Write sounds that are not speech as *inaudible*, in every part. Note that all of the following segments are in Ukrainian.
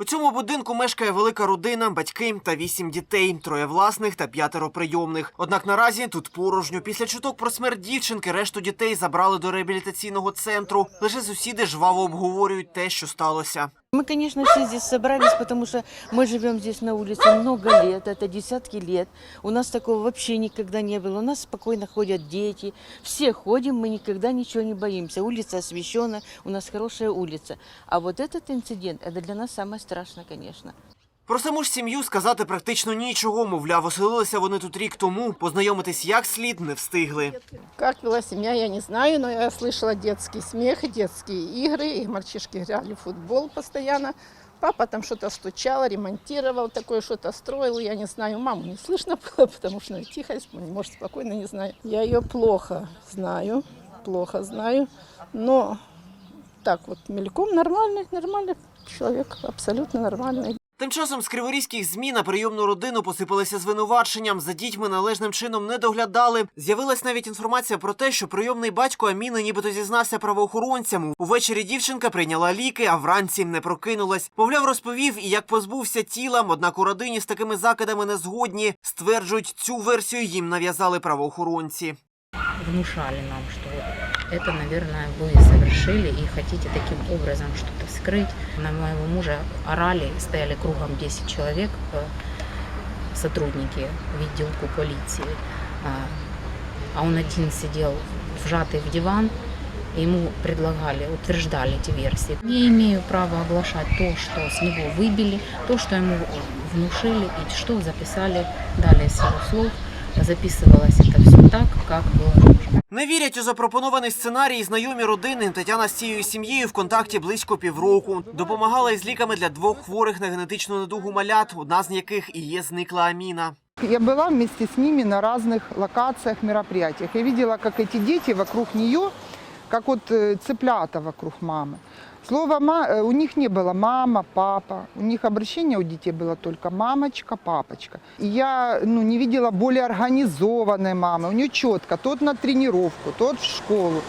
У цьому будинку мешкає велика родина, батьки та вісім дітей, троє власних та п'ятеро прийомних. Однак наразі тут порожньо. Після чуток про смерть дівчинки решту дітей забрали до реабілітаційного центру. Лише сусіди жваво обговорюють те, що сталося. Мы, конечно, все здесь собрались, потому что мы живем здесь на улице много лет, это десятки лет. У нас такого вообще никогда не было. У нас спокойно ходят дети, все ходим, мы никогда ничего не боимся. Улица освещена, у нас хорошая улица. А вот этот инцидент, это для нас самое страшное, конечно. Про саму ж сім'ю сказати практично нічого. Мовляв, оселилися вони тут рік тому. Познайомитись як слід не встигли. Как вела семья, я не знаю, но я слышала детский смех, детские игры, и мальчишки играли в футбол постоянно. Папа там что-то стучал, ремонтировал, такое что-то строил, я не знаю. Маму не слышно было, *laughs* потому что ну, тихо, может, спокойно, не знаю. Я ее плохо знаю, плохо знаю, но так вот мельком нормальный, нормальный человек, абсолютно нормальный. Тим часом з криворізьких змі на прийомну родину посипалися звинуваченням. За дітьми належним чином не доглядали. З'явилась навіть інформація про те, що прийомний батько Аміни нібито зізнався правоохоронцям. Увечері дівчинка прийняла ліки, а вранці не прокинулась. Мовляв, розповів і як позбувся тіла. Однак у родині з такими закидами не згодні. Стверджують, цю версію їм нав'язали правоохоронці. внушали нам, вот это, наверное, вы совершили и хотите таким образом что-то скрыть. На моего мужа орали, стояли кругом 10 человек, э, сотрудники в полиции. А- А он один сидел вжатый в диван, ему предлагали, утверждали эти версии. Я имею право оглашать то, что с него выбили, то, что ему внушили, и что записали далее с его слов. Записывалось это все так, как было. Не вірять у запропонований сценарій знайомі родини. Тетяна з цією сім'єю в контакті близько півроку. Допомагала із ліками для двох хворих на генетичну недугу малят, одна з яких і є зникла Аміна. Я была вместе с ними на разных локациях, мероприятиях. Я видела, как эти дети вокруг нее, как вот э, цыплята вокруг мамы. Слово «ма» э, у них не было мама, папа. У них обращение у детей было только мамочка, папочка. И я ну, не видела более организованной мамы. У нее четко, тот на тренировку, тот в школу,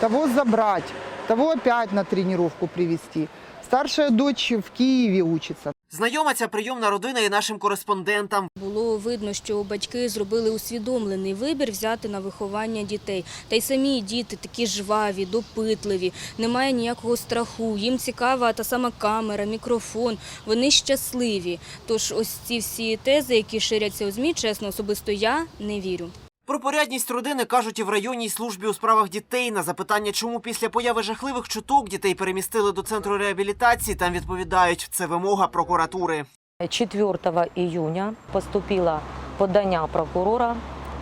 того забрать, того опять на тренировку привести. Старшая дочь в Киеве учится. Знайома ця прийомна родина і нашим кореспондентам. Було видно, що батьки зробили усвідомлений вибір взяти на виховання дітей. Та й самі діти такі жваві, допитливі, немає ніякого страху. Їм цікава та сама камера, мікрофон. Вони щасливі. Тож ось ці всі тези, які ширяться у змі, чесно, особисто я не вірю. Про порядність родини кажуть і в районній службі у справах дітей. На запитання, чому після появи жахливих чуток дітей перемістили до центру реабілітації, там відповідають, це вимога прокуратури. 4 июня поступило подання прокурора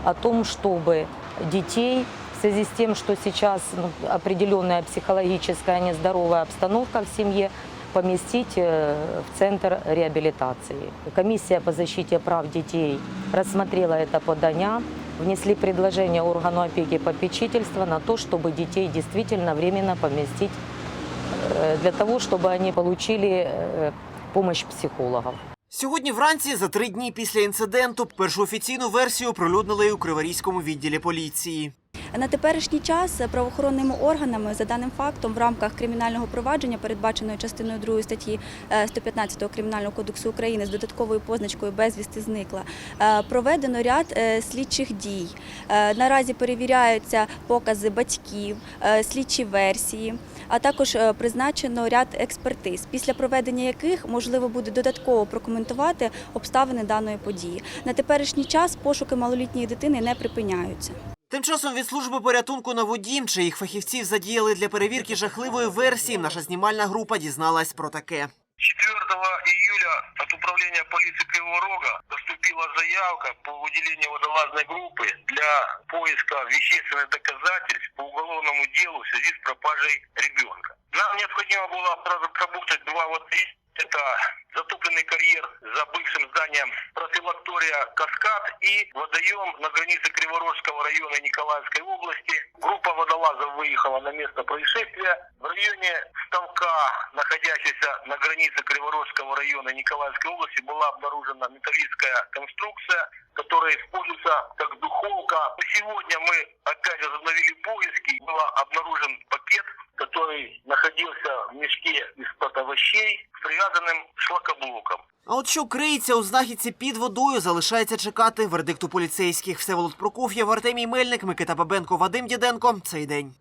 о том, чтобы детей в связи с тем, что сейчас ну, определенная психологическая нездоровая обстановка в семье, поместить э, в центр реабилитации. Комиссия по защите прав детей рассмотрела это подання, внесли предложение органу опеки и попечительства на то, чтобы детей действительно временно поместить э, для того, чтобы они получили э, помощь психологов. Сьогодні вранці, за три дні після інциденту, першу офіційну версію оприлюднили і у Криворізькому відділі поліції. На теперішній час правоохоронними органами за даним фактом в рамках кримінального провадження, передбаченої частиною 2 статті е, 115 Кримінального кодексу України з додатковою позначкою безвісти зникла, е, проведено ряд е, слідчих дій. Е, Наразі перевіряються покази батьків, е, слідчі версії, а також е, призначено ряд експертиз, після проведення яких можливо буде додатково прокоментувати обставини даної події. На теперішній час пошуки малолітньої дитини не припиняються. Тим часом від служби порятунку на воді, чи їх фахівців задіяли для перевірки жахливої версії, наша знімальна група дізналась про таке. 4 июля от управления полиции Кривого Рога поступила заявка по выделению водолазной группы для поиска вещественных доказательств по уголовному делу в связи с пропажей ребенка. Нам необходимо было разработать два вот это затопленный карьер за бывшим зданием профилактория «Каскад» и водоем на границе Криворожского района Николаевской области. Группа водолазов выехала на место происшествия. В районе ставка, находящейся на границе Криворожского района Николаевской области, была обнаружена металлическая конструкция, которая используется как духовка. Сегодня мы опять возобновили поиски. Был обнаружен пакет, который находился в мешке из-под овощей с привязанным шлакоблоком. А от що криється у знахідці під водою, залишається чекати вердикту поліцейських. Всеволод Прокоф'єв, Артемій Мельник, Микита Бабенко, Вадим Діденко. Цей день.